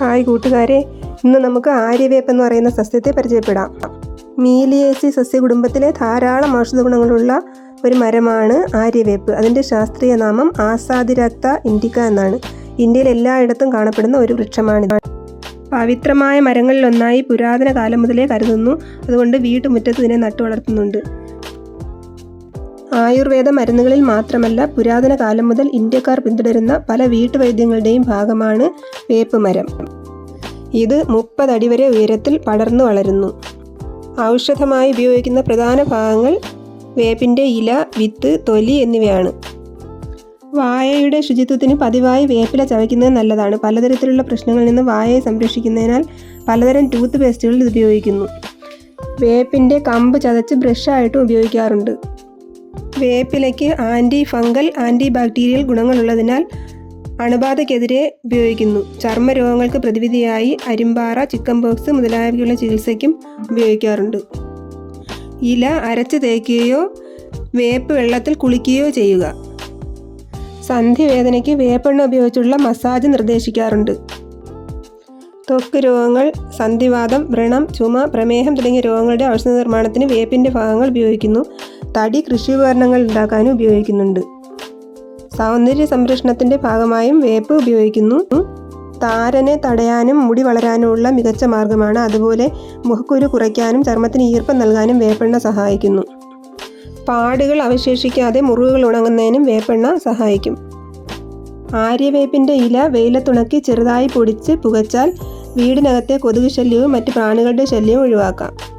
Hi കൂട്ടുകാരെ. ഇന്ന് നമുക്ക് ആര്യവേപ്പ് എന്ന് പറയുന്ന സസ്യത്തെ പരിചയപ്പെടാം. മീലിയേസി സസ്യകുടുംബത്തിലെ ധാരാളം ഔഷധ ഗുണങ്ങളുള്ള ഒരു മരമാണ് ആര്യവേപ്പ്. അതിന്റെ ശാസ്ത്രീയ നാമം ആസാദിരക്ത ഇൻഡിക്ക എന്നാണ്. ഇന്ത്യയിൽ എല്ലായിടത്തും കാണപ്പെടുന്ന ഒരു വൃക്ഷമാണിത് പവിത്രമായ മരങ്ങളിലൊന്നായി പുരാതന കാലം മുതലേ കരുതുന്നു. അതുകൊണ്ട് വീട്ടുമുറ്റത്ത് ഇതിനെ നട്ടു വളർത്തുന്നുണ്ട് ആയുർവേദ മരുന്നുകളിൽ മാത്രമല്ല പുരാതന കാലം മുതൽ ഇന്ത്യക്കാർ പിന്തുടരുന്ന പല വീട്ടുവൈദ്യങ്ങളുടെയും ഭാഗമാണ് വേപ്പ് മരം ഇത് മുപ്പതടി വരെ ഉയരത്തിൽ പടർന്നു വളരുന്നു. ഔഷധമായി ഉപയോഗിക്കുന്ന പ്രധാന ഭാഗങ്ങൾ വേപ്പിന്റെ ഇല വിത്ത് തൊലി എന്നിവയാണ്. വായയുടെ ശുചിത്വത്തിന് പതിവായി വേപ്പില ചവയ്ക്കുന്നത് നല്ലതാണ്. പലതരത്തിലുള്ള പ്രശ്നങ്ങളിൽ നിന്ന് വായയെ സംരക്ഷിക്കുന്നതിനാൽ പലതരം ടൂത്ത് പേസ്റ്റുകൾ ഇത് ഉപയോഗിക്കുന്നു. വേപ്പിന്റെ കമ്പ് ചതച്ച് ബ്രഷായിട്ടും ഉപയോഗിക്കാറുണ്ട്. വേപ്പിലയ്ക്ക് ആന്റി ഫംഗൽ ആന്റി ബാക്ടീരിയൽ ഗുണങ്ങളുള്ളതിനാൽ അണുബാധയ്ക്കെതിരെ ഉപയോഗിക്കുന്നു. ചർമ്മരോഗങ്ങൾക്ക് പ്രതിവിധിയായി അരിമ്പാറ ചിക്കൻ ബോക്സ് മുതലായവയ്ക്കുള്ള ചികിത്സയ്ക്കും ഉപയോഗിക്കാറുണ്ട്. ഇല അരച്ച് തേക്കുകയോ വേപ്പ് വെള്ളത്തിൽ കുളിക്കുകയോ ചെയ്യുക. സന്ധിവേദനയ്ക്ക് വേപ്പെണ്ണ ഉപയോഗിച്ചുള്ള മസാജ് നിർദ്ദേശിക്കാറുണ്ട്. ത്വക്ക് രോഗങ്ങൾ സന്ധിവാദം വ്രണം ചുമ പ്രമേഹം തുടങ്ങിയ രോഗങ്ങളുടെ ഔഷധ നിർമ്മാണത്തിന് വേപ്പിന്റെ ഭാഗങ്ങൾ ഉപയോഗിക്കുന്നു. തടി കൃഷി ഉപകരണങ്ങൾ ഉണ്ടാക്കാനും ഉപയോഗിക്കുന്നുണ്ട്. സൗന്ദര്യ സംരക്ഷണത്തിന്റെ ഭാഗമായും വേപ്പ് ഉപയോഗിക്കുന്നു. താരനെ തടയാനും മുടി വളരാനുമുള്ള മികച്ച മാർഗമാണ്. അതുപോലെ മുഖക്കുരു കുറയ്ക്കാനും ചർമ്മത്തിന് ഈർപ്പം നൽകാനും വേപ്പെണ്ണ സഹായിക്കുന്നു. പാടുകൾ അവശേഷിക്കാതെ മുറിവുകൾ ഉണങ്ങുന്നതിനും വേപ്പെണ്ണ സഹായിക്കും. ആര്യവേപ്പിന്റെ ഇല വെയിലത്തുണക്കി ചെറുതായി പൊടിച്ച് പുകച്ചാൽ വീടിനകത്തെ കൊതുക് ശല്യവും മറ്റ് പ്രാണികളുടെ ശല്യവും ഒഴിവാക്കാം.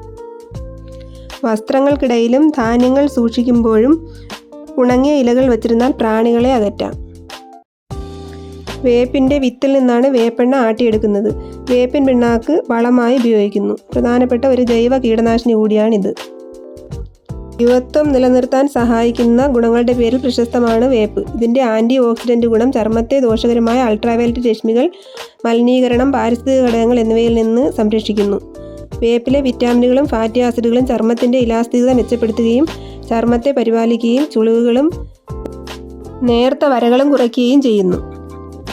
വസ്ത്രങ്ങൾക്കിടയിലും ധാന്യങ്ങൾ സൂക്ഷിക്കുമ്പോഴും ഉണങ്ങിയ ഇലകൾ വച്ചിരുന്നാൽ പ്രാണികളെ അകറ്റാം. വേപ്പിന്റെ വിത്തിൽ നിന്നാണ് വേപ്പെണ്ണ ആട്ടിയെടുക്കുന്നത്. വേപ്പിൻ പിണ്ണാക്ക് വളമായി ഉപയോഗിക്കുന്നു. പ്രധാനപ്പെട്ട ഒരു ജൈവ കീടനാശിനി കൂടിയാണിത്. യുവത്വം നിലനിർത്താൻ സഹായിക്കുന്ന ഗുണങ്ങളുടെ പേരിൽ പ്രശസ്തമാണ് വേപ്പ്. ഇതിന്റെ ആന്റി ഓക്സിഡന്റ് ഗുണം ചർമ്മത്തെ ദോഷകരമായ അൾട്രാവയലറ്റ് രശ്മികൾ മലിനീകരണം പാരിസ്ഥിതിക ഘടകങ്ങൾ എന്നിവയിൽ നിന്ന് സംരക്ഷിക്കുന്നു. വേപ്പിലെ വിറ്റാമിനുകളും ഫാറ്റി ആസിഡുകളും ചർമ്മത്തിന്റെ ഇലാസ്തികത മെച്ചപ്പെടുത്തുകയും ചർമ്മത്തെ പരിപാലിക്കുകയും ചുളിവുകളും നേർത്ത വരകളും കുറയ്ക്കുകയും ചെയ്യുന്നു.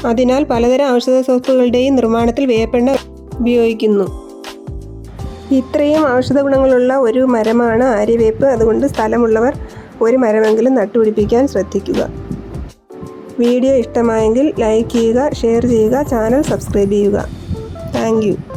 അതിനാൽ പലതരം ഔഷധ സോപ്പുകളുടെയും നിർമ്മാണത്തിൽ വേപ്പെണ്ണ ഉപയോഗിക്കുന്നു. ഇത്രയും ഔഷധ ഗുണങ്ങളുള്ള ഒരു മരമാണ് ആര്യവേപ്പ്. അതുകൊണ്ട് സ്ഥലമുള്ളവർ ഒരു മരമെങ്കിലും നട്ടുപിടിപ്പിക്കാൻ ശ്രദ്ധിക്കുക. വീഡിയോ ഇഷ്ടമായെങ്കിൽ ലൈക്ക് ചെയ്യുക ഷെയർ ചെയ്യുക ചാനൽ സബ്സ്ക്രൈബ് ചെയ്യുക. താങ്ക്